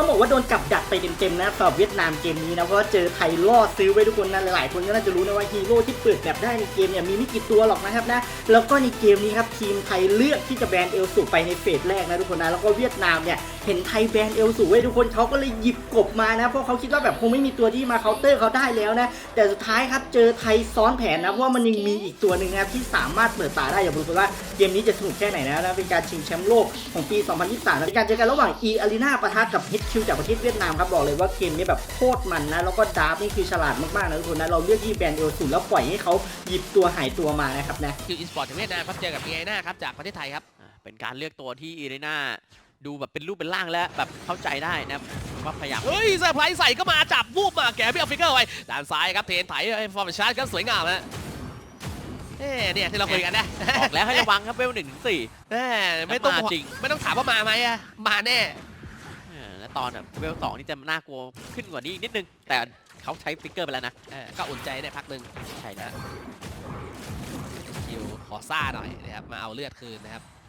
ต้องบอกว่าโดนกับดักไปเต็มๆนะสำหรับเวียดนามเกมนี้นะเพราะเจอไทยล่อซื้อไว้ทุกคนนะหลายๆคนก็น่าจะรู้นะว่าฮีโร่ที่เปิดแบบได้ในเกมเนี่ยมีไม่กี่ตัวหรอกนะครับนะแล้วก็ในเกมนี้ครับทีมไทยเลือกที่จะแบนเอลสูไปในเฟสแรกนะทุกคนนะแล้วก็เวียดนามเนี่ย ห็นไทยแบนเอลสูไว้ทุกคนเขาก็เลยหยิบกบมานะ เพราะเขาคิดว่าแบบคงไม่มีตัวที่มาเคาน์เตอร์เขาได้แล้วนะ แต่สุดท้ายครับเจอไทยซ้อนแผนนะเพราะว่ามันยังมีอีกตัวหนึ่งนะครับที่สามารถเปิดตาได้อย่าบอกว่าเกมนี้จะสนุกแค่ไหนนะนะเป็นการชิงแชมป์โลกของปี 2023นะเป็นการเจอกันระหว่าง E Arena ปะทะกับ HQ จากประเทศเวียดนามครับบอกเลยว่าเกมนี้แบบโคตรมันนะแล้วก็ดาร์ฟนี่คือฉลาดมากๆนะทุกคนนะเราเลือกที่แบรนด์เอลสูแล้วปล่อยให้เขาหยิบตัวหายตัวมานะครับนะคิวอีสปอร์ตจากเวียดนามครับเจอกับเอไอน่าครับจากประเทศไทยครับอ่าเป็นการเลือกตัวที่อีเรน่า ดูแบบเป็นรูปเป็นร่างแล้วแบบเข้าใจได้นะครับว่าพยายามเฮ้ยเซอร์ไพรส์ใส่ก็มาจับวูบมาแกพี่ออฟฟิเกอร์ไว้ด้านซ้ายครับเทนไถไอ้ฟอร์มชาร์จครับสวยงามนะเอ้เนี่ยที่เราคุยกันนะบอกแล้วให้ระวังครับเวลหนึ่งถึงสี่แม่ไม่ต้องมาจริงไม่ต้องถามว่ามาไหมอะมาแน่เออแล้วตอนแบบเวลสองนี่จะน่ากลัวขึ้นกว่านี้อีกนิดนึง แต่เขาใช้ฟิกเกอร์ไปแล้วนะเออก็อุ่นใจได้พักหนึ่งใช่แล้วคิวขอซ่าหน่อยนะครับมาเอาเลือดคืนนะครับโอ้โหเนี่ย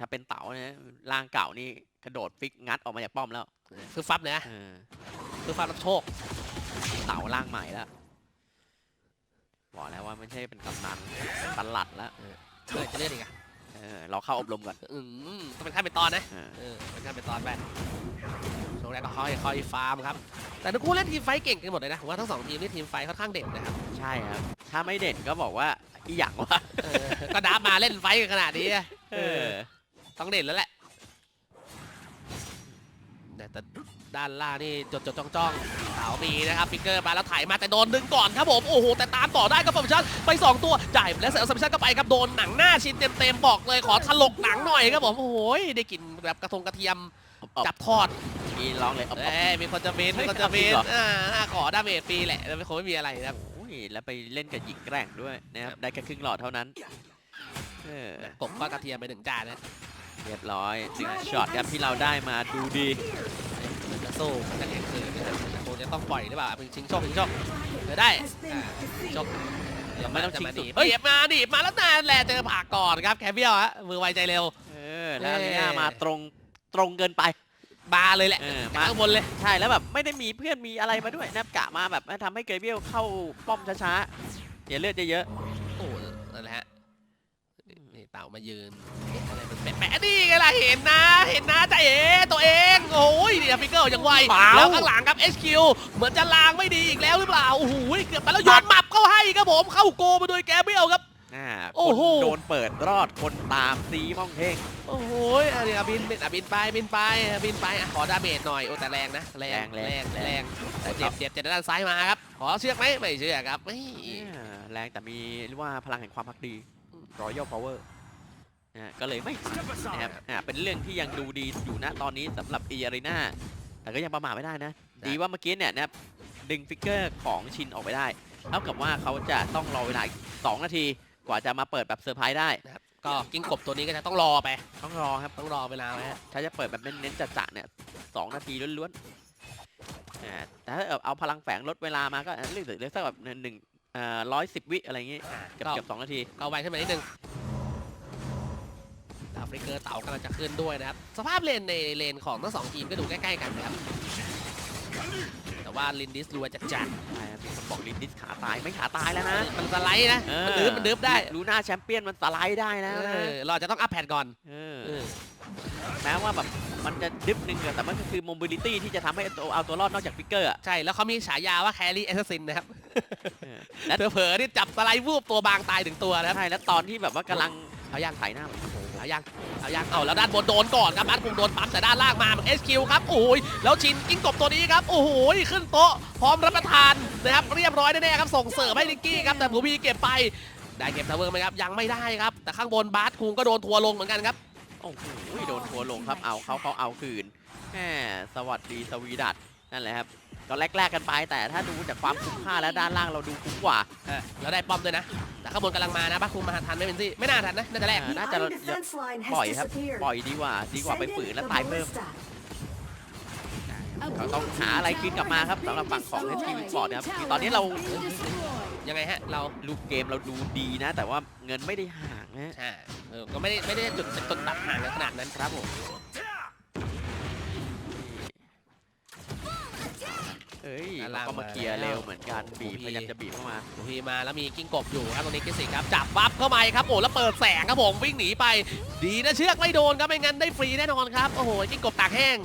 ถ้าเป็นเต๋าเนี่ยร่างเก่านี่กระโดดฟิกงัดออกมาจากป้อมแล้วคือฟับนะเออคือฟับรับโชค เต๋าร่างใหม่แล้วบอกแล้วว่าไม่ใช่เป็นกำนันเป็นปันหลัดแล้วเมื่อไหร่จะเลือดอีกอะเออเราเข้าอบรมก่อนอืมต้องเป็นขั้นเป็นตอนนะเออเออเป็นขั้นเป็นตอนไปช่วงแรกก็คอยคอยฟาร์มครับ แต่ทั้งคู่เล่นทีมไฟท์เก่งกันหมดเลยนะผมว่าทั้งสองทีมนี่ทีมไฟท์ค่อนข้างเด่นนะครับ ใช่ครับ ถ้าไม่เด่นก็บอกว่าอีหยังวะเออก็ดับมาเล่นไฟท์กันขนาดนี้อะเออ ต้องเด่นแล้วแหละแต่ด้านล่างนี่จดจดจ้องจ้องเสามีนะครับฟิกเกอร์มาแล้วถ่ายมาแต่โดนดึงก่อนครับผมโอ้โหแต่ตามต่อได้ครับฟอร์มชันไปสองตัวจ่ายแล้วเสร็จซัมชันก็ไปครับโดนหนังหน้าชิ้นเต็มๆบอกเลยขอถลกหนังหน่อยครับผมโอ้โหได้กลิ่นแบบกระทงกระเทียมจับทอดมีร้องเลยอบอบเอ้มีคนจะเมนมีคนจะเมนอ่าขอดาเมจฟรีแหละแล้วไม่คงไม่มีอะไรนะครับโอ้ยแล้วไปเล่นกับหญิงแกร่งด้วยนะครับได้แค่ครึ่งหลอดเท่านั้นกบก็กระเทียมไปหนึ่งจานนะ เรียบร้อยหนึ่งช็อตครับที่เราได้มาดูดีมันจะสู้มันจะแข่งขืนนะครับแต่คงจะต้องปล่อยหรือเปล่าเป็นชิงโชคชิงโชคเดี๋ยวได้อ่าชิงโชคเราไม่ต้องชิงจะาสุดหนีเฮ้ยมาหนีบมาแล้วนานแหละเจอผ่าก่อนครับแคปเบียลฮะมือไวใจเร็วเออแล้วเอ้อารีน่ามาตรงตรงเกินไปบาเลยแหละเออมามาข้างบนเลยใช่แล้วแบบไม่ได้มีเพื่อนมีอะไรมาด้วยนะครับกะมาแบบทำให้เกรเบียลเข้าป้อมช้าๆเดี๋ยวเลือดจะเยอะโอ้นั่นแหละฮะนี่ เต่ามายืนเอ๊ะอะไรมันแปะๆนี่ไงล่ะเห็นนะ เห็นนะจะเอ๋ตัวเองโอ้ยนี่ฟิกเกอร์ยังไวเปล่าแล้วข้างหลังครับ HQ เหมือนจะลางไม่ดีอีกแล้วหรือเปล่าโอ้โหเกือบไปแล้วโยนหมับเข้าให้ครับผมเข้าโกมาโดยแกเบลครับอ่าโอ้คนโหโดนเปิดรอดคนตามซีม่องเท่งโอ้โหอันนี้อะบินบินอะบินไปบินไปอะบินไปอะขอดาเมจหน่อยโอ้แต่แรงนะแรงแรงแรงแต่เจ็บเจ็บเจ็บด้านซ้ายมาครับขอเชือกไหมไม่เชือกครับไม่อ่าแรงแต่มีเรียกว่าพลังแห่งความพักดี Royal Power นะ ฮะก็เลยไม่นะครับอ่าเป็นเรื่องที่ยังดูดีอยู่นะตอนนี้สำหรับ e a r e n a แต่ก็ยังประมาทไม่ได้นะ ดีว่าเมื่อกี้เนี่ยนะครับดึงฟิกเกอร์ของชินออกไปได้เท่ากับว่าเขาจะต้องรอเวลาอีก2นาทีกว่าจะมาเปิดแบบเซอร์ไพรส์ได้นะครับก็กิ้งกบตัวนี้ก็จะต้องรอไป ต้องรอครับต้องรอเวลาไว้ฮะถ้าจะเปิดแบบเน้นๆจะๆเนี่ยสองนาทีล้วนๆอ่าแต่ถ้าเอาพลังแฝงลดเวลามาก็เรื่องเรื่องสักแบบหนึ่งเอ่อร้อยสิบวิอะไรอย่างงี้อะเกือบก็เกือบสองนาทีเอาไวขึ้นมานิดนึงดาว ฟริกเกอร์เต่ากำลังจะขึ้นด้วยนะครับ สภาพเลนในเลนของทั้งสองทีมก็ดูใกล้ๆกันนะครับ แต่ว่าลินดิสรัวจัดจัดใช่ครับมีคนบอกลินดิสขาตายไม่ขาตายแล้วนะ มันสไลด์นะเออมันดื้อมันดื้อได้ลูน่าแชมเปี้ยนมันสไลด์ได้แล้วนะเออเราจะต้องอัพแพดก่อนเออเออแม้ว่าแบบมันจะดึบนึงอะแต่มันก็คือ mobility ที่จะทำให้ตัวเอาตัวรอดนอกจากฟิกเกอร์อะใช่ แล้วเขามีฉายาว่าแครี่แอสซัสซินนะครับเออและเผลอๆนี่จับสไลด์วูบตัวบางตายถึงตัวนะครับใช่แล้วตอนที่แบบว่ากำลังเอายังถ่ายหน้าโอ้โห เอายังเอายังเอาแล้วด้านบนโดนก่อนครับบ้านคงโดนปั๊มแต่ด้านล่างมาเหมือน SQ ครับโอ้ยแล้วชินกิ้งกบตัวนี้ครับโอ้โหขึ้นโต๊ะพร้อมรับประทานนะครับเรียบร้อยแน่ๆครับส่งเสิร์ฟให้ลิกกี้ครับแต่ผูมีเก็บไปได้เก็บทาวเวอร์ไหมครับยังไม่ได้ครับ แต่ข้างบนบาสคุงก็โดนทัวร์ลงเหมือนกันครับโอ้โหโดนทัวร์ลงครับเอาเขาเขาเอาคืนแหมสวัสดีสวีดัตนั่นแหละครับ ก็แลกๆกันไป แต่ถ้าดูจากความคุ้มค่าแล้วด้านล่างเราดูคุ้มกว่า เออแล้วได้ป้อมด้วยนะ แต่ข้างบนกำลังมานะบาสคุงมาทันไหม่เป็นซี่ไม่น่าทันนะน่าจะแรกอ่าน่าจะ The Army defense line has ปล่อยครับ disappeared. ปล่อยดีกว่า ดีกว่าไป Send ฝืน in แล้ว the ตายเพิ่ม ballista. เขาต้องหาอะไรกินกลับมาครับสำหรับฝั่งของ h ทีวีสปอร์ตนะครับตอนนี้เรายังไงฮะเราลูกเกมเราดูดีนะ แต่ว่าเงินไม่ได้ห่างนะใช่เออก็ไม่ได้ไม่ได้จุดเป็นต้นตัดห่างกันขนาดนั้นครับผม เอ้ยด้านเราล่างก็มามาเคลียร์แล้วเร็วเหมือนกันบีบโอ้โหพยายามจะบีบเข้ามาพีมาแล้วมีกิ้งกบอยู่ครับตรงนี้กิสิกครับจับปั๊บเข้ามาครับโอ้แล้วเปิดแสงครับผมวิ่งหนีไป ดีนะเชือกไม่โดนครับไม่งั้นได้ฟรีแน่นอนครับโอ้โหกิ้งกบตากแห้ง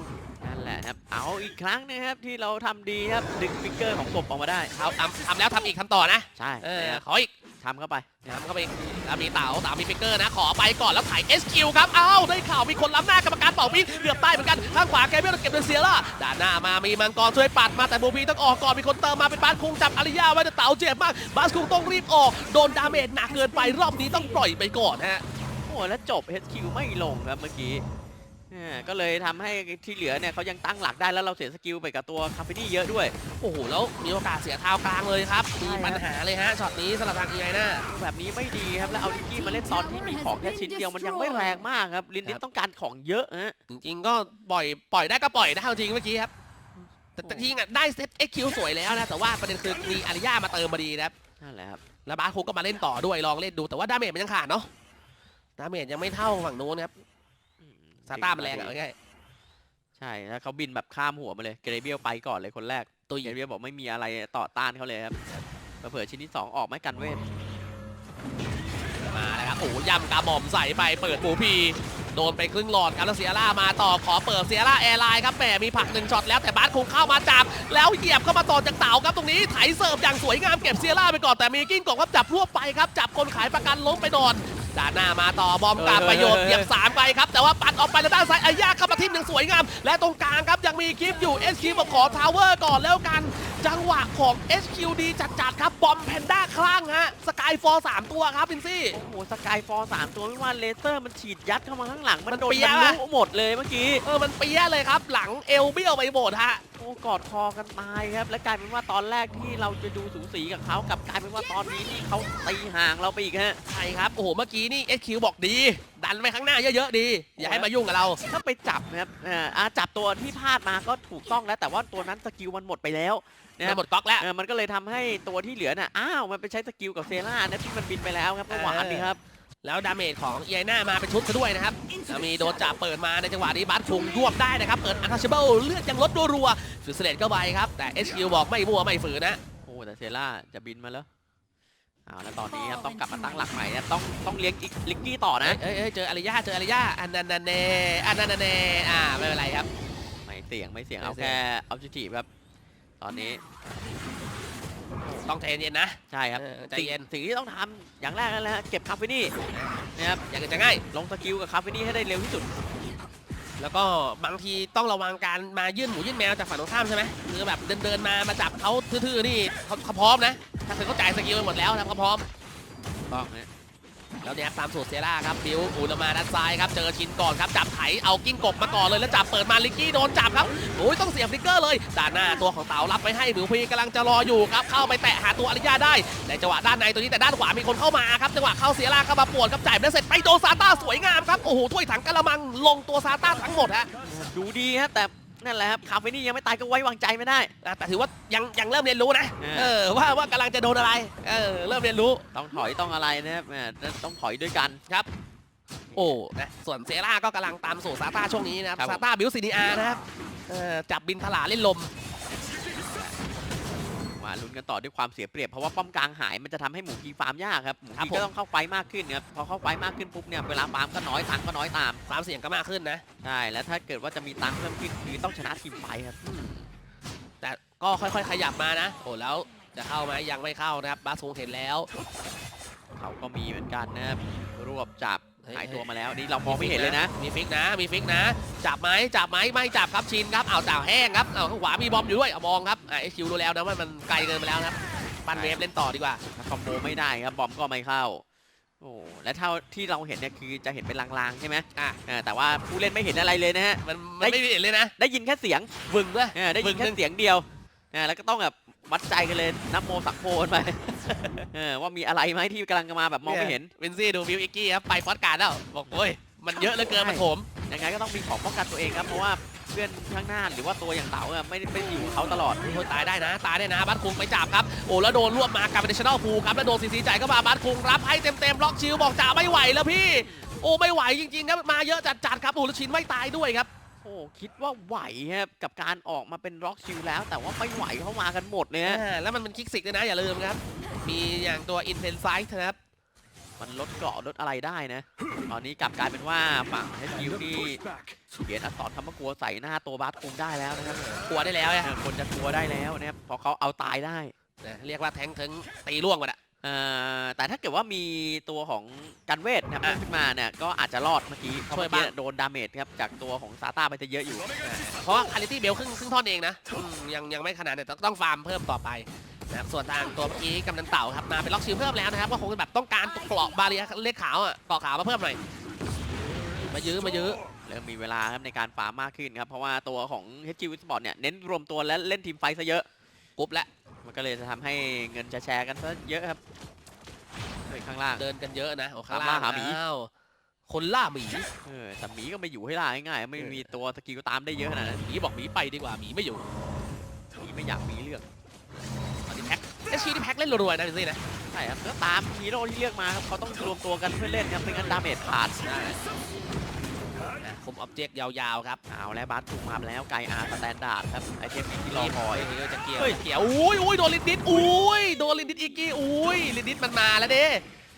นั่นแหละครับเอาอีกครั้งนะครับที่เราทำดีครับดึงฟิกเกอร์ของกบออกมาได้เขาทำทำแล้วทำอีกทำต่อนะใช่เออนะครับขออีก ทำเข้าไปทำเข้าไปแล้วมีเต๋าเต๋ามีฟิกเกอร์นะ ขอไปก่อนแล้วถ่าย SQ ครับ อ้าว ได้ข่าวมีคนล้ำหน้ากรรมการเป่าปีเกือบใต้เหมือนกัน ข้างขวาแกเบลเก็บเดนเซียล่ะด้านหน้ามามีมังกรช่วยปัดมาแต่บูพีต้องออกก่อน มีคนเติมมาเป็นบาสคุงจับอาริยาไว้แต่เต๋าเจ็บมาก บาสคุงต้องรีบออก โดนดาเมจหนักเกินไปรอบนี้ต้องปล่อยไปก่อนฮะ โอ้แล้วจบ HQ ไม่ลงครับเมื่อกี้ ก็เลยทำให้ที่เหลือเนี่ยเขายังตั้งหลักได้แล้วเราเสียสกิลไปกับตัวคาเฟนี่เยอะด้วย โอ้โห แล้วมีโอกาสเสียเท้ากลางเลยครับ มีใช่ครับปัญหาเลยฮะช็อตนี้สำหรับทางอีไอน่าแบบนี้ไม่ดีครับ แล้วเอาดิกกี้มาเล่นตอนที่มีของแค่ชิ้นเดียวมันยังไม่แรงมากครับลินคนิรัดบต้องการของเยอะฮะจริงๆก็ปล่อยปล่อยได้ก็ปล่อยนะเอาจริงเมื่อกี้ครับแต่แต่จริงอะได้เซต XQ สวยแล้วนะแต่ว่าประเด็นคือมีอาริยามาเติมมาดีนะครับนั่นแหละครับแล้วบาสคุกก็มาเล่นต่อด้วยลองเล่นดูแต่ว่าดาเมจมันยังขาดเนาะดาเมจยังไม่เท่าฝั่งนู้นครับอืม ซาต้ามันแรงอะเอาง่ายใช่แล้วเขาบินแบบข้ามหัวมาเลยเกรเบียลไปก่อนเลยคนแรกๆตัวเกใหญ่รเบียลบอกไม่มีอะไรต่อต้านเขาเลยครับเผื่อๆชิ้นที่สองออกไม่กันเวทมาแล้วครับโอ้โหย่ำกระหม่อมใส่ไปเปิดหมูพีโดนไปครึ่งหลอดครับแล้วเซียร่ามาต่อขอเปิดเซียร่าแอร์ไลน์ครับแหมมีผลักหนึ่งช็อตแล้วแต่บาสคงเข้ามาจับ แล้วเหยียบเข้ามาต่อจากเต๋าครับตรงนี้ไถเสิร์ฟอย่างสวยงามเก็บเซียร่าไปก่อนแต่มีกิ้งกองครับจับรวบไปครับจับคนขายประกันล้มไปนอน ด้านหน้ามาต่อบอมกลับประโยชน์เหยียบสามไปครับ แต่ว่าปัดออกไปแล้วด้านซ้ายอายาเข้ามาทิ่มอย่างสวยงาม และตรงกลางครับยังมีคลิปอยู่เอสคีบอกขอทาวเวอร์ก่อนแล้วกัน จังหวะของ SQD จัดๆครับ บอมแพนด้าคลั่งฮะ สกายฟอร์สามตัวครับพินซี่ โอ้โห สกายฟอร์สามตัวไม่ว่าเลเซอร์มันฉีดยัดเข้ามาข้างหลัง มันมันโดนเปี๊มัยะนรู้หมดเลยเมื่อกี้ เออ มันเปี้ยเลยครับ หลังเอวเบี้ยวไปหมดฮะ โอ้กอดคอกันตายครับ และกลายเป็นว่าตอนแรกที่เราจะดูสูสีกับเขากลับกลายเป็นว่าตอนนี้นี่เขาตีห่างเราไปอีกฮะ ใช่ครับ โอ้โห เมื่อกี้นี่ SQ บอกดี ดันไปข้างหน้าเยอะๆดี อย่าให้มายุ่งกับเรา ถ้าไปจับนะครับอ่าอ่าจับตัวที่พลาดมาก็ถูกต้องแล้ว แต่ว่าตัวนั้นสกิลมันหมดไปแล้วนะคไม่รับหมดก๊อกแล้ว เออมันก็เลยทำให้ตัวที่เหลือน่ะอ้าวมันไปใช้สกิลกับเซล่านะที่มันบินไปแล้วครับเมื่อวานนี้ครับ แล้วดาเมจของเอียน่ามาเป็นชุดซะด้วยนะครับแล้วมีโดนจับเปิดมาในจังหวะนี้บัสคุงยวบได้นะครับ เปิดอันทัชเบิลเลือดยังลดรัวๆฟิสเลตก็ไปครับ แต่ SQ บอกไม่มั่วไม่ฝืนนะ โอ้แต่เซล่าจะบินมาแล้ว เอาแล้วตอนนี้ครับต้องกลับมาตั้งหลักใหม่นะครับต้องต้องเลี้ยงอีกลิกกี้ต่อนะ เอ้ยเอ้ยเจออาริยาเจออาริยาอันนันนันเนอันนันนันเนอ่าไม่เป็นไรครับ ไม่เสี่ยงไม่เสี่ยงไม่เอาเสี่ยงแค่เอาจิทีครับ ตอนนี้ ต้องใจเย็นๆนะ ใช่ครับเออใจสิ่งเย็นสิ่งที่ต้องทำอย่างแรกนั่นแหละฮะเก็บคาเฟนี่นะครับอย่างอื่นจะง่าย ลงสกิลกับคาเฟนี่ให้ได้เร็วที่สุด แล้วก็บางทีต้องระวังการมายื่นหมูยื่นแมวจากฝั่งตรงข้ามใช่ไหมคือแบบเดินเดินมามาจับเขาทื่อๆนี่เขาเขาพร้อมนะ ถ้าคือเขาจ่ายสกิลไปหมดแล้วนะเขาพร้อมต้องนะ แล้วเนี่ยตามสูตรเซร่าครับบิวอูนมาด้านซ้ายครับเจอชินก่อนครับจับไถเอากิ้งกบมาก่อนเลยแล้วจับเปิดมาลิกกี้โดนจับครับโอ้ยต้องเสียบฟลิกเกอร์เลยด้านหน้าตัวของเต๋ารับไว้ให้บิวพีกำลังจะรออยู่ครับเข้าไปแตะหาตัวอริยาได้ในจังหวะด้านในตัวนี้แต่ด้านขวามีคนเข้ามาครับจังหวะเข้าเสียร่าเข้ามาปวดครับจ่ายไปแล้วเสร็จไปโดนซาต้าสวยงามครับโอ้โหถ้วยถังกะละมังลงตัวซาต้าทั้งหมดฮะดูดีครับแต่ นั่นแหละครับคาเฟนี่ยังไม่ตายก็ไว้วางใจไม่ได้อะแต่ถือว่ายังยังเริ่มเรียนรู้นะ เออ เออว่าว่ากำลังจะโดนอะไร เออ เริ่มเรียนรู้ต้องถอยต้องอะไรนะครับแหมต้องถอยด้วยกัน โอ้นะส่วนเซร่าก็กำลังตามสู่ซาต้าช่วงนี้นะครับครับผม ซาต้าบิวซีนีอาร์นะครับเออจับบินทลาเล่นลม มาลุ้นกันต่อด้วยความเสียเปรียบเพราะว่าป้อมกลางหายมันจะทำให้หมูกีฟาร์มยากครับหมูครับกีผมก็ต้องเข้าไฟมากขึ้นครับพอเข้าไฟมากขึ้นปุ๊บเนี่ยเวลาฟาร์มก็น้อยตังค์ก็น้อยตามความเสี่ยงก็มากขึ้นนะใช่แล้วถ้าเกิดว่าจะมีตังค์เพิ่มขึ้นคือต้องชนะทีมไฟครับแต่ก็ค่อยๆ ขยับมานะโอ้แล้วจะเข้าไหมยังไม่เข้านะครับบาสคงเห็นแล้วเขาก็มีเหมือนกันนะครับรวบจับเฮ้ย หายตัวมาแล้วนี่เรามองไม่เห็นเลยนะ มีฟิกนะ มีฟิกนะ จับไหมจับไหมไม่จับครับชินครับ เอาจ่าวแห้งครับ เอาข้างขวามีบอมอยู่ด้วย เอามองครับอ่าเอคิวดูแล้วนะว่ามันไกลเกินไปแล้วนะครับ ปันเวฟเล่นต่อดีกว่าถ้าคอมโบไม่ได้ครับ บอมก็ไม่เข้า โอ้ และเท่าที่เราเห็นเนี่ยคือจะเห็นเป็นลางๆใช่ไหมอะเออแต่ว่าผู้เล่นไม่เห็นอะไรเลยนะฮะ มันมันไม่เห็นเลยนะ ได้ยินแค่เสียงบึ้งเลยเออได้ยินแค่บึ้งเสียงเดียวเออแล้วก็ต้องแบบ วัดใจกันเลยนับโมสักโพกันไปเออว่ามีอะไรไหมที่กำลังจะมาแบบมองไม่เห็นวินซี่ดูบิวอิกกี้ครับไปฟอสการ์ดแล้วบอกโอ้ยมันเยอะเหลือเกินมันโถมยังไงก็ต้องมีของป้องกันตัวเองครับเพราะว่าเพื่อนข้างหน้าหรือว่าตัวอย่างเต๋าอะไม่ได้ไม่ได้อยู่กับเขาตลอดโอ้ยตายได้นะ ตายได้นะบัตคุงไปจับครับโอ้แล้วโดนรวบมากลายเป็นเดชแนลพูครับแล้วโดนซีซีจ่ายเข้ามาบัตคุงรับให้เต็มเต็มๆล็อกชิลบอกจ่าไม่ไหวแล้วพี่ โอ้ไม่ไหวจริงๆครับมาเยอะจัดๆครับโอ้แล้วชินไม่ตายด้วยครับ โอ้คิดว่าไหวครับกับการออกมาเป็นร็อกชิลแล้ว แต่ว่าไม่ไหวเข้ามากันหมดเลยฮะอ่าแล้วมันเป็นคิกซิกด้วยนะ อย่าลืมครับ มีอย่างตัวอินเทนไซส์นะครับ มันลดเกราะลดอะไรได้นะ ตอนนี้กลับกลายเป็นว่าฝั่งเฮคิวที่เขียนอักษรคำว่ากลัวใส่หน้าตัวบาสคุงได้แล้วนะครับกลัวได้แล้วเออะอคนจะกลัวได้แล้วนะครับเพอเขาเอาตายได้ นะเรียกว่าแทงถึงตีล่วงหมดอะ เอ่อแต่ถ้าเกิดว่ามีตัวของกันเวทนะครับอะเพิ่มขึ้นมาเนี่ยก็อาจจะรอดเมื่อกี้เพราะช่วยเมื่อกี้บ้างโดนดาเมจครับจากตัวของซาต้าไปจะเยอะอยู่เพราะว่าคาริตี้เบลครึ่งครึ่งท่อนเองนะอืมยังยังไม่ขนาดเนี่ยต้องต้องฟาร์มเพิ่มต่อไปนะครับส่วนทางตัวเมื่อกี้กำนันเต่าครับมาเป็นล็อกชิลเพิ่มแล้วนะครับก็คงจะแบบต้องการตัวเกราะบาเรียเลขขาวอะเกราะขาวมาเพิ่มหน่อยมายื้อมายื้อ เริ่มมีเวลาครับในการฟาร์มมากขึ้นครับเพราะว่าตัวของ HG w i s p o r t เนี่ยเน้นรวมตัวและเล่นทีมไฟท์ซะเยอะ กรุ๊ปและ มันก็เลยจะทำให้เงินจะแชร์กันซะเยอะครับเฮ้ยข้างล่าง เดินกันเยอะนะโอ้ข้างตามล่าล่างหาหมี อ้าวคนล่าหมีเออแต่หมีก็ไม่อยู่ให้ล่าง่ายๆไม่มีตัวสกิลตามได้เยอะขนาดนั้นหมีบอกหมีไปดีกว่าหมีไม่อยู่หมีไม่อยากมีเรื่องตอนนี้แพ็คเอชชีที่แพ็คเล่นรัวๆนะพี่ซี่นะใช่ครับก็ตามฮีโร่ที่เลือกมาครับเขาต้องรวมตัวกันเพื่อเล่นครับไม่งั้นดาเมจขาดนะ คุมออบเจกต์ยาวๆครับเอาแล้วบัสถูกมาแล้วไกอาร์สแตนดาร์ดครับไอเทมที่รอคอยนี่ก็จะเกี่ยวเฮ้ยเกี่ยวอุ้ยอุ้ยโดนลินดิสอุ้ยโดนลินดิสอีกกี้อุ้ยลินดิสมันมาแล้วเด้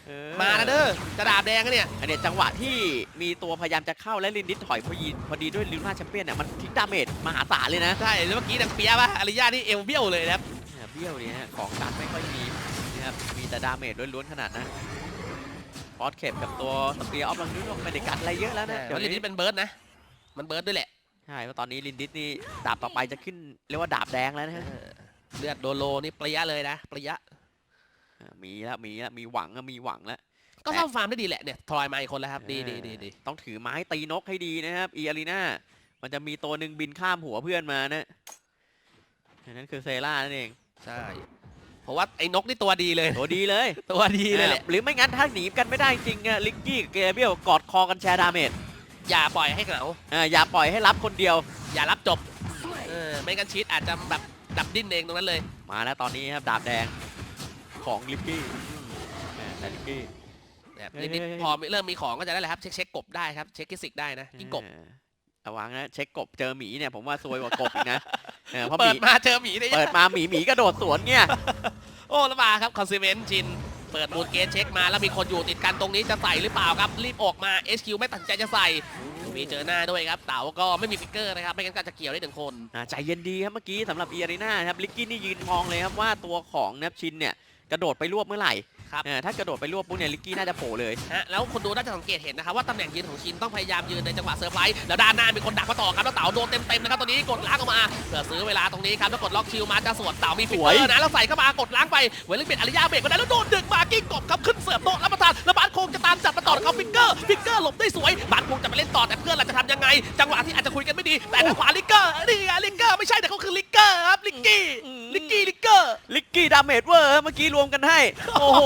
เออมาแล้วเด้อจะดาบแดงกันเนี่ยอันเนี้ยจังหวะที่มีตัวพยายามจะเข้าและลินดิสถอยพอดีพอดีด้วยลิวนาแชมเปี้ยนเนี่ยมันทิ้งดาเมจมหาศาลเลยนะใช่แล้วเมื่อกี้ดังเปียะปะอาริยานี่เอวเบี้ยวเลยนะครับเนี่ยเบี้ยวเนี่ยฮะของการไม่ค่อยมีนะครับมีแต่ดาเมจล้วนๆขนาดนั้น ฟอสเคปกับตัวสเปียร์ออฟลังนึกไม่ได้กันอะไรเยอะแล้วนะแต่ว่าลินดิสเป็นเบิร์ดนะ มันเบิร์ดด้วยแหละใช่เพราะตอนนี้ลินดิสนี่ดาบต่อไปจะขึ้นเรียกว่าดาบแดงแล้วนะฮะเออเลือดโดโลนี่เปรียะเลยนะเปรียะอ่ามีแล้วมีแล้วมีหวังอะมีหวังแล้วก็เข้าฟาร์มได้ดีแหละเนี่ยทรอยมาอีกคนแล้วครับดีดีดีดีต้องถือไม้ตีนกให้ดีนะครับอีอารีนามันจะมีตัวหนึ่งบินข้ามหัวเพื่อนมานะอันนั่นคือเซล่านั่นเองใช่ เพราะว่าไอ้นกนี่ตัวดีเลย ตัวดีเลยตัวดีเลยแหละหรือไม่งั้นถ้าหนีกันไม่ได้จริงอะลิกกี้กับเกเบียลกอดคอกันแชร์ดาเมจอย่าปล่อยให้เหงาอ่าอย่าปล่อยให้รับคนเดียว อย่ารับจบเออไม่งั้นชีตอาจจะแบบดับดิ้นเองตรงนั้นเลย มาแล้วตอนนี้ครับดาบแดงของลิกกี้อ่าแต่ลิกกี้ แบบเฮ้ยนิดเฮ้ยๆพอเริ่มมีของก็จะได้แหละครับเช็คเช็คกบได้ครับเช็คกิสิกได้นะกินกบ เออ ระวังนะเช็คกบเจอหมีเนี่ยผมว่าซวยกว่ากบอีกนะเออเพราะหเปิดมีมาเจอหมีได้ยังเปิดมาหมีหมีกระโดดสวนเนี่ยโอ้แล้วมาครับคอนซีเมนต์จิน เปิดบูทเกตเช็คมาแล้วมีคนอยู่ติดกันตรงนี้จะใส่หรือเปล่าครับ รีบออกมา HQ ไม่ตัดสินใจจะใส่มีเจอหน้าด้วยครับ เต๋าก็ไม่มีฟิกเกอร์นะครับ ไม่งั้นก็จะเกี่ยวได้หนึ่งคน อ่าใจเย็นดีครับเมื่อกี้สำหรับอีอารีนาครับลิกกี้นี่ยืนมองเลยครับว่าตัวของเนปชินเนี่ยกระโดดไปรวบเมื่อไหร่ ครับ เออถ้ากระโดดไปรวบปุ๊บเนี่ยลิกกี้น่าจะโผล่เลย ฮะแล้วคนดูน่าจะสังเกตเห็นนะครับว่าตำแหน่งยืนของชินต้องพยายามยืนในจังหวะเซอร์ไพรส์แล้วด้านหน้ามีคนดักมาต่อครับแล้วเต๋าโดนเต็มๆนะครับตอนนี้กดล้างออกมาเพื่อซื้อเวลาตรงนี้ครับแล้วกดล็อกชิลมาจะสวนเต๋ามีฟิกเกอสวยร์นะแล้วใส่เข้ามากดล้างไปเวลิเป็นอริยาเบรกก็ได้แล้วโดนดึงมากิ้งกบครับขึ้นเสือโต๊ะรับประทานแล้วบาสโคงจะตามจับมาต่อเขาฟิกเกอร์ฟิกเกอร์หลบได้สวยบาสโคงจะไปเล่นต่อแต่เพื่อนเราจะทำยังไง จังหวะที่อาจจะคุยกันไม่ดีแต่ทางขวาลิกเกอร์นี่ไงลิกเกอร์ไม่ใช่แต่เขาคือลิกเกอร์ครับลิกกี้ลิกกี้ ลิกเกอร์ลิกกี้ดาเมจเวอร์เมื่อกี้รวมกันให้ โอ้โห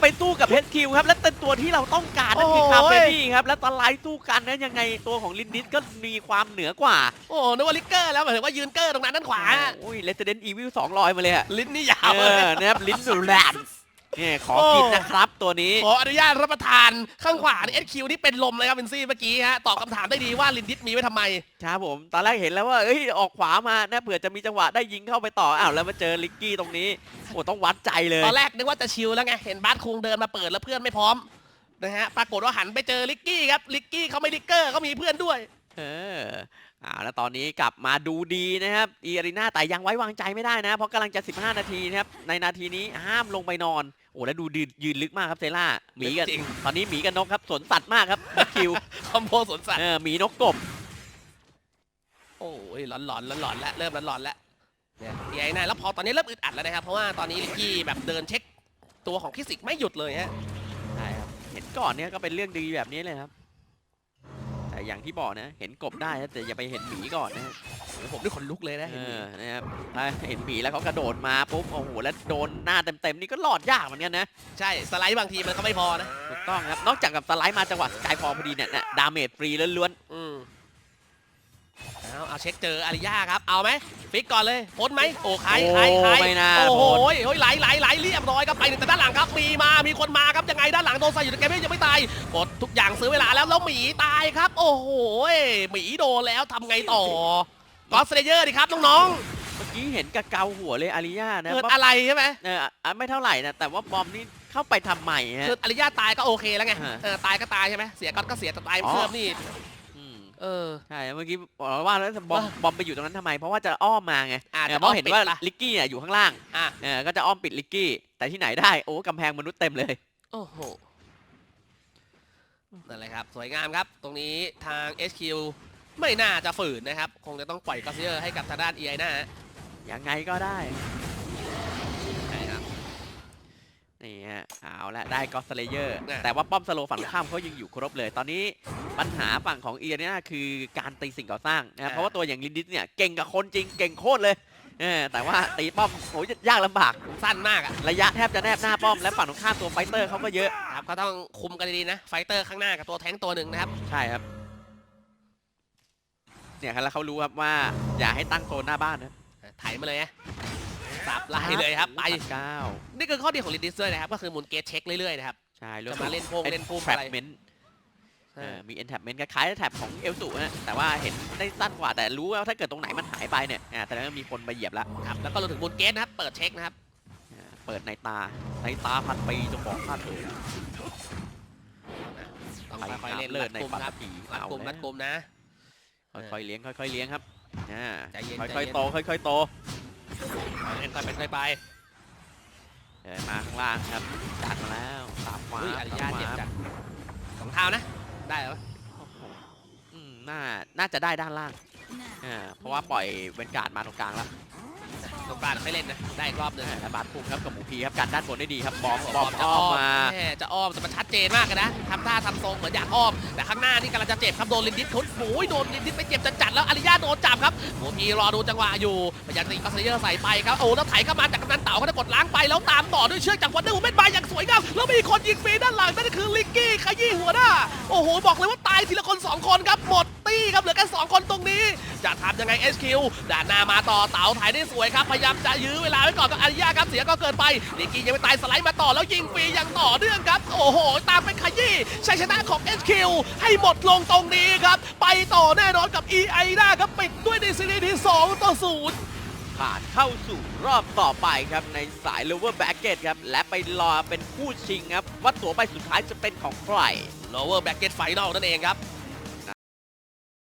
ไปสู้กับเฮดคิวครับ และเป็นตัวที่เราต้องการนั่นคือโอ้โหคาเฟนี่ครับ และตอนไลท์สู้กันนั้นยังไงตัวของลินดิสก็มีความเหนือกว่า โอ้นึกว่าลิกเกอร์แล้วหมายถึงว่ายืนเกอร์ตรงนั้นด้านขวาโอ้ย Resident Evil 2ลอยมาเลยอะลิ้นนี่ยาวเอเลยอนะครับลิ้นสุดแรดเนี่ยขอโอ้กินนะครับ ตัวนี้ ขออนุญาตรับประทานข้างขวานี่ SQ นี่เป็นลมเลยครับเบนซี่เมื่อกี้ฮะตอบคำถามได้ดีว่าลินดิสมีไว้ทำไม ครับผมตอนแรกเห็นแล้วว่าเอ้ยออกขวามานะเผื่อจะมีจังหวะได้ยิงเข้าไปต่ออ้าวแล้วมาเจอลิกกี้ตรงนี้โอ้ต้องวัดใจเลยตอนแรกนึกว่าจะชิลแล้วไงเห็นบาสคุงเดินมาเปิดแล้วเพื่อนไม่พร้อมนะฮะปรากฏว่าหันไปเจอลิกกี้ครับลิกกี้เขาไม่ลิกเกอร์เขามีเพื่อนด้วย เออ อ่าแล้วตอนนี้กลับมาดูดีนะครับอีอารีนาแต่ยังไว้วางใจไม่ได้นะ เพราะกำลังจะ 15 นาทีนะครับในนาทีนี้ห้ามลงไปนอน โอ้แล้วดูยืนยืนลึกมากครับเซล่าหมีกับจริง ตอนนี้หมีกับนกครับสวนสัตว์มากครับคิวคอมโบสวนสัตว์ เออหมีนกกบ โอ้ยหลอนหลอนหลอนหลอนแล้วเริ่มหลอนหลอนแล้วเนี่ยใหญ่นายแล้วพอตอนนี้เริ่มอึดอัดแล้วนะครับ เพราะว่าตอนนี้ลิกกี้แบบเดินเช็คตัวของคิสิกไม่หยุดเลยฮะ ใช่ครับเห็นก่อนเนี่ยก็เป็นเรื่องดีแบบนี้เลยครับแต่ อย่างที่บอกนะ เห็นกบได้นะแต่อย่าไปเห็นหมีก่อนนะฮะผมด้วยขนลุกเลยนะเอเห็นหมีอนะครับถ้าเห็นหมีแล้วเขากระโดดมาปุ๊บโอ้โหแล้วโดนหน้าเต็มๆนี่ก็หลอดยากเหมือนกันนะใช่สไลด์บางทีมันก็ไม่พอนะถูกต้องครับนอกจากกับสไลด์มาจังหวะสกายฟอลพอดีเนี่ยนะดาเมจฟรีล้วนอืม เอเอาเอาเช็คเจออาริยาครับ เอาไหมฟิกก่อนเลยพ้นไหมโอ้ใครโอ้ใครใครไม่น่าโอ้โหพ้นเฮ้ยไหลไหลไหลเรียบร้อยครับไปหนึ่งแต่ด้านหลังครับมีมามีคนมาครับยังไงด้านหลังโดนใส่อยู่ในเกมยังไม่ตายกดทุกอย่างซื้อเวลาแล้วแล้วหมีตายครับ โอ้โหหมีโดนแล้วทำไงต่อกอสเลเยอร์ดิครับน้องเมื่อกี้เห็นกระเกาหัวเลยอาริยาๆนะเกิดว่าอะไรใช่ไหมเอออะไม่เท่าไหร่นะแต่ว่าบอมนี่เข้าไปทำใหม่ฮะคืออาริยาตายก็โอเคแล้วไงฮะเออตายก็ตายใช่ไหมเสียก็ก็เสียแต่ตายอ๋อเพิ่มนี่ม เออ ใช่เมื่อกี้บอกว่าแล้วบอมว่าบอมไปอยู่ตรงนั้นทำไม เพราะว่าจะอ้อมมาไงอาจเอจะอเพราะเห็นว่าปิดปะลิกกี้เนี่ยอยู่ข้างล่างอะเออก็จะอ้อมปิดลิกกี้ แต่ที่ไหนได้โอ้กำแพงมนุษย์เต็มเลย โอ้โหนั่นแหละครับ สวยงามครับ ตรงนี้ทาง HQ ไม่น่าจะฝืนนะครับ คงจะต้องปล่อยกอสเซียร์ให้กับทางด้าน EI นะฮะยังไงก็ได้ใช่ครับนี่ฮะเอาละได้ก็สเลเยอร์น่ะแต่ว่าป้อมสโลฝั่งตรงข้ามเขายังอยู่ครบเลยตอนนี้ ปัญหาฝั่งของเอียเนี่ยคือการตีสิ่งก่อสร้างนะเพราะว่าตัวอย่างลินดิสเนี่ยเก่งกับคนจริงเก่งโคตรเลยเออแต่ว่าตีป้อมโหยากลำบากสั้นมากอะระยะแทบจะแนบหน้าป้อมและฝั่งตรงข้ามตัวไฟเตอร์เขาก็เยอะครับก็ต้องคุมกันดีๆนะไฟเตอร์ข้างหน้ากับตัวแท้งตัวหนึ่งนะครับใช่ครับเนี่ยครับแล้วเขารู้ครับว่าอย่าให้ตั้งโซนหน้าบ้านนะไถมาเลยนะสับไล่เลยครับไปเก้านี่คือข้อดีของลินดิสด้วยนะครับก็คือหมุนเกตเช็คเรื่อยๆนะครับใช่จะมาเล่นโพงเล่นพุ่มแทร็อะไรเมนต์ใช่มีเอ็นแท็บเมนต์คล้ายๆแท็บของเอลสูนะแต่ว่าเห็นได้สั้นกว่าแต่รู้ว่าถ้าเกิดตรงไหนมันหายไปเนี่ยอ่าแต่แล้วามีคนมาเหยียบแล้วครับแล้วก็รวมถึงหมุนเกตนะครับเปิดเช็คนะครับอ่าเปิดในตาในตาพันปีเจะของข้าเถิดต้องค่อยๆเล่นเลิรัศดในกลุ่มปัตครับตภีรัดกลุ่มรัดกลุ่มนะ ค่อยๆเลี้ยงค่อยๆเลี้ยงครับอ่าใจเย็นค่ใจอยเย็นๆโตค่อยๆโตเล่นค่อยเป็นค่อยไปเดินมาข้างล่างครับจัดมาแล้วสามขวาอุ้ยอนุญาตสมขเจ็บวจัดสองเท้านะ ได้เหรอโอ้โหอืมน่า น่าจะได้ด้านล่าง อ่า เพราะว่าปล่อยเวนการ์ดมาตรงกลางแล้วตรงกลางไม่เล่นนะ ได้อีกรอบหนึงอ่าแต่บาดพุ่งครับกับหมูพีครับกันด้านบนได้ดีครับบอมบบออมมจะอ้อ้ออมมมา แม่จะอ้อมแต่มันชัดเจนมากเลยนะทำท่าทำทรงเหมือนอยากอ้อม แต่ข้างหน้านี่กำลังจะเจ็บครับโดนลินดิสทุบโอ้ยโดนลินดิสไปเจ็บจัดๆแล้วอาริยาโดนจับครับหมูพีรอดูจังหวะอยู่พยายามจะยิงกอสเลเยอร์ใส่ไปครับโอ้แล้วไถเข้ามาจากกำนันเต่าเขาจะกดล้างไปแล้วตามต่อด้วยเชือกจากวันเดอร์วูแมนบายอย่างสวยงามแล้วมีคนยิงฟรีด้านหลังนั่นก็คือลิกกี้ขยี้หัวหน้า โอ้โห บอกเลยว่าตายทีละคนสองคนครับหมดตี้ครับเหลือแค่สองคนตรงนี้ จะทำยังไง SQ ด่านหน้ามาต่อเต๋าถ่ายได้สวยครับ พยายามจะยื้อเวลาไว้ก่อนกับอาริยาครับเสียก็เกินไปนิกกี้ยังไม่ตายสไลด์มาต่อแล้วยิงฟรีอย่างต่อเนื่องครับ โอ้โห ตามไปขยี้ชัยชนะของ SQ ให้หมดลงตรงนี้ครับ ไปต่อแน่นอนกับ EI หน้าครับปิดด้วยในซีรีส์ที่2ต่อ0ผ่านเข้าสู่รอบต่อไปครับ ในสาย lower bracket ครับ และไปรอเป็นคู่ชิงครับ ว่าตั๋วใบสุดท้ายจะเป็นของใคร Lower Bracket Final นั่นเองครับ